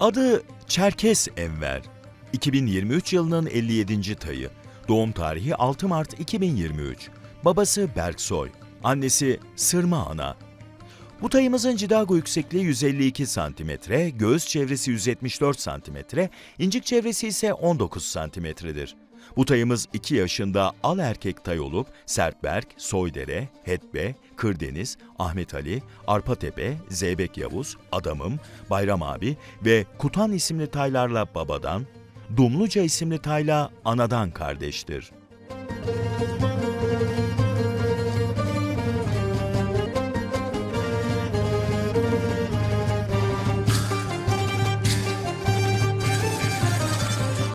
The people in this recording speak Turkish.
Adı Çerkes Enver. 2023 yılının 57. tayı. Doğum tarihi 6 Mart 2023. Babası Berksoy. Annesi Sırma Ana. Bu tayımızın cidago yüksekliği 152 cm, göğüs çevresi 174 cm, incik çevresi ise 19 cm'dir. Bu tayımız 2 yaşında al erkek tay olup Sertberk, Soydere, Hetbe, Kırdeniz, Ahmet Ali, Arpatepe, Zeybek Yavuz, Adamım, Bayram Abi ve Kutan isimli taylarla babadan, Dumluca isimli tayla anadan kardeştir.